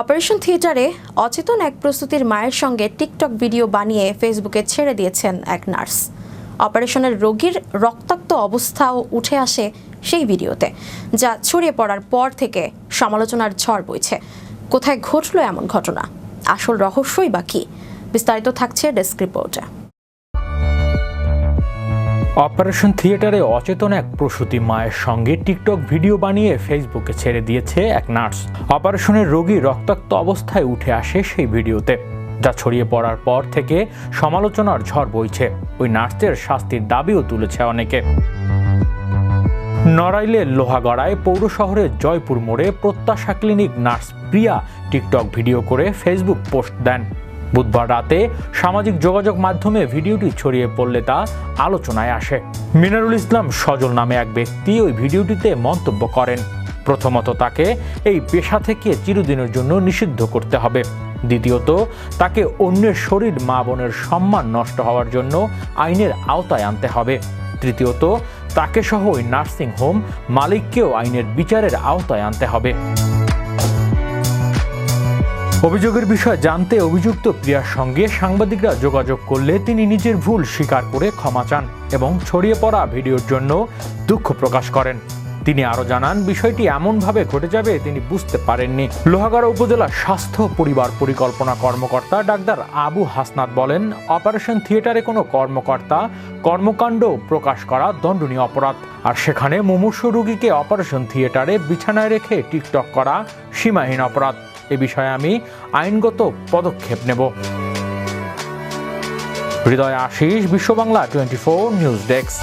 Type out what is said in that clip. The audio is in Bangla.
অপারেশন থিয়েটারে অচেতন এক প্রস্তুতির মায়ের সঙ্গে টিকটক ভিডিও বানিয়ে ফেসবুকে ছেড়ে দিয়েছেন এক নার্স। অপারেশনের রোগীর রক্তাক্ত অবস্থাও উঠে আসে সেই ভিডিওতে, যা ছড়িয়ে পড়ার পর থেকে সমালোচনার ঝড় বইছে। কোথায় ঘটল এমন ঘটনা? আসল রহস্যই বা বিস্তারিত থাকছে ডেস্ক রিপোর্টে। অপারেশন থিয়েটারে অচেতন এক প্রসূতি মায়ের সঙ্গে টিকটক ভিডিও বানিয়ে ফেসবুকে ছেড়ে দিয়েছে এক নার্স। অপারেশনের রোগী রক্তাক্ত অবস্থায় উঠে আসে সেই ভিডিওতে, যা ছড়িয়ে পড়ার পর থেকে সমালোচনার ঝড় বইছে। ওই নার্সের শাস্তির দাবিও তুলেছে অনেকে। নড়াইলের লোহাগড়ায় পৌর শহরের জয়পুর মোড়ে Pratyasha clinic nurse Priya TikTok video করে ফেসবুক পোস্ট দেন। বুধবার রাতে সামাজিক যোগাযোগ মাধ্যমে ভিডিওটি ছড়িয়ে পড়লে তা আলোচনায় আসে। মিনারুল ইসলাম সজল নামে এক ব্যক্তি ওই ভিডিওটিতে মন্তব্য করেন। প্রথমত তাকে এই পেশা থেকে চিরদিনের জন্য নিষিদ্ধ করতে হবে। দ্বিতীয়ত, তাকে অন্যের শরীর, মা বোনের সম্মান নষ্ট হওয়ার জন্য আইনের আওতায় আনতে হবে। তৃতীয়ত, তাকে সহ ওই নার্সিং হোম মালিককেও আইনের বিচারের আওতায় আনতে হবে। অভিযোগের বিষয় জানতে অভিযুক্ত প্রিয়ার সঙ্গে সাংবাদিকরা যোগাযোগ করলে তিনি নিজের ভুল স্বীকার করে ক্ষমা চান এবং ছড়িয়ে পড়া ভিডিওর জন্য দুঃখ প্রকাশ করেন। তিনি আরও জানান, বিষয়টি এমনভাবে ঘটে যাবে তিনি বুঝতে পারেননি। লোহাগাড়া উপজেলা স্বাস্থ্য পরিবার পরিকল্পনা কর্মকর্তা ডাক্তার আবু হাসনাত বলেন, অপারেশন থিয়েটারে কোনো কর্মকর্তা কর্মকাণ্ড প্রকাশ করা দণ্ডনীয় অপরাধ। আর সেখানে মুমূর্ষ রোগীকে অপারেশন থিয়েটারে বিছানায় রেখে টিকটক করা সীমাহীন অপরাধ। এ বিষয়ে আমি আইনগত পদক্ষেপ নেব। Hriday Ashis Biswa Bangla twenty four news desk.